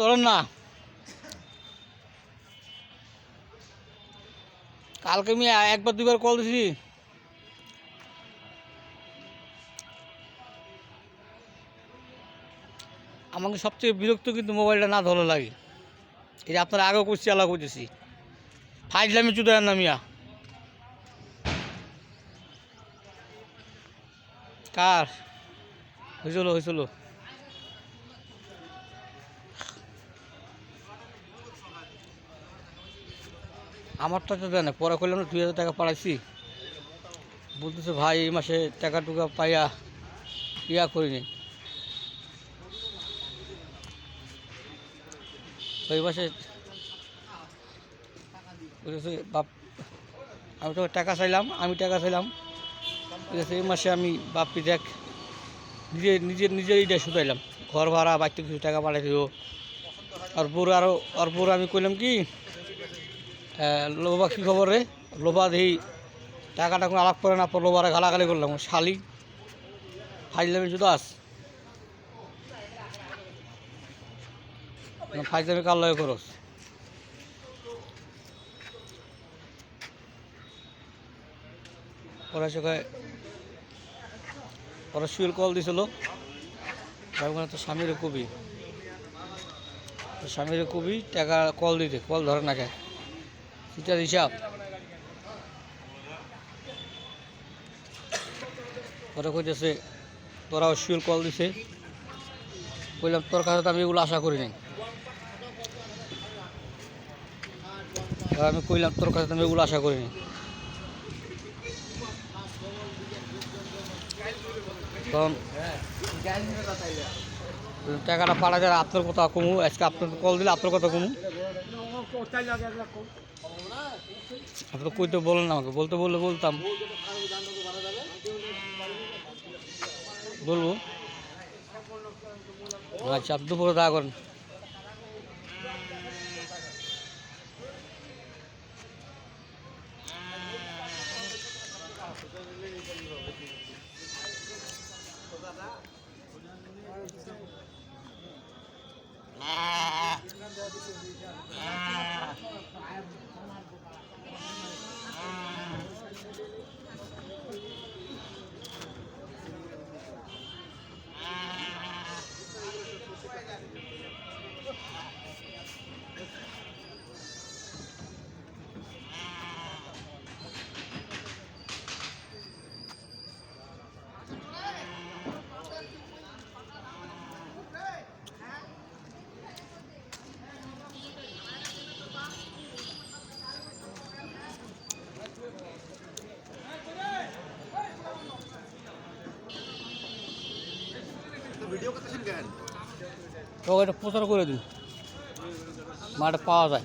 ধরেন না। কালকে আমি একবার দুবার কল দিছি। আমাকে সবচেয়ে বিরক্ত কিন্তু মোবাইলটা না ধরো লাগে। যে আপনারা আগেও করছি আলাদা করতেছি। ফাইজলামি চুদার না মিয়া। কার? হয়েছিল হয়েছিল আমারটা তো দেয় না পরে করলাম না দুই হাজার টাকা পাঠাইছি বলতেছে, ভাই, এই মাসে টাকা টুকা পাইয়া ইয়া করিনি। ওই মাসে বাপ, আমি তো টাকা চাইলাম, আমি টাকা চাইলাম। এই মাসে আমি বাপি দেখ, নিজে নিজে নিজের ইটা শুধাইলাম। ঘর ভাড়া, বাড়িতে কিছু টাকা পাঠাই দিব আর পুরো আরও আর পুরো আমি কইলাম কি লোবা কী খবর রে? লোবা দেই, টাকাটা কোনো আলাপ করে না লোবারে গালাগালি করলাম। শালি। ফাইজলামি শুধু আস ফাইজলামি কার লয় করস? ওরা সকালে ওরা সুয়েল কল দিছিল। তো স্বামীর কবি। স্বামীর কবি, টাকা কল দিতে। কল ধরে না কে? সেটার হিসাব ওরা কইতেছে তোরা সুয়েল কল দিছে বললাম তোর কাছে তো আমি এগুলো আশা করি নাই আমি কইলাম তোর কাছে আমি এগুলো আশা করিনি তখন টাকাটা পাড়া যায় আপনার কথা কমু, আজকে আপনার কল দিলে আপনার কথা কমু। আপনি কইতে বলেন আমাকে, বলতে বললে বলতাম। বলব? আচ্ছা দুপুরে দেখা করেন। তো এটা প্রচার করে দিন মাঠে পাওয়া যায়।